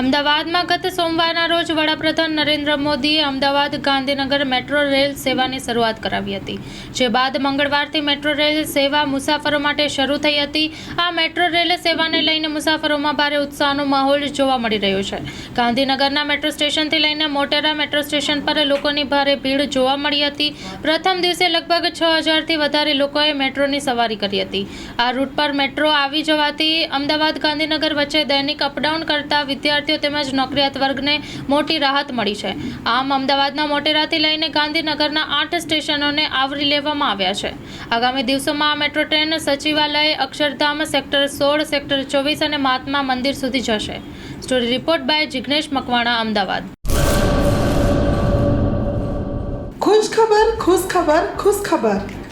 અમદાવાદમાં ગત સોમવારના રોજ વડાપ્રધાન નરેન્દ્ર મોદીએ અમદાવાદ ગાંધીનગર મેટ્રો રેલ સેવાની શરૂઆત કરાવી હતી, જે બાદ મંગળવારથી મેટ્રો રેલ સેવા મુસાફરો માટે શરૂ થઈ હતી. આ મેટ્રો રેલ સેવાને લઈને મુસાફરોમાં ભારે ઉત્સાહનો માહોલ જોવા મળી રહ્યો છે. ગાંધીનગરના મેટ્રો સ્ટેશનથી લઈને મોટેરા મેટ્રો સ્ટેશન પર લોકોની ભારે ભીડ જોવા મળી હતી. પ્રથમ દિવસે લગભગ છ હજારથી વધારે લોકોએ મેટ્રોની સવારી કરી હતી. આ રૂટ પર મેટ્રો આવી જવાથી અમદાવાદ ગાંધીનગર વચ્ચે દૈનિક અપડાઉન કરતા વિદ્યાર્થીઓ તેમજ નોકરિયાત વર્ગને મોટી રાહત મળી છે. આમ અમદાવાદના મોટેરાથી લઈને ગાંધીનગરના આઠ સ્ટેશનોને આવરી લેવામાં આવ્યા છે. આગામી દિવસોમાં આ મેટ્રો ટ્રેન સચિવાલય, અક્ષરધામ, સેક્ટર સોળ, સેક્ટર ચોવીસ અને મહાત્મા મંદિર સુધી જશે. Story report by Jignesh Makwana, Ahmedabad. ખુશ ખબર ખુશ ખબર ખુશ ખબર.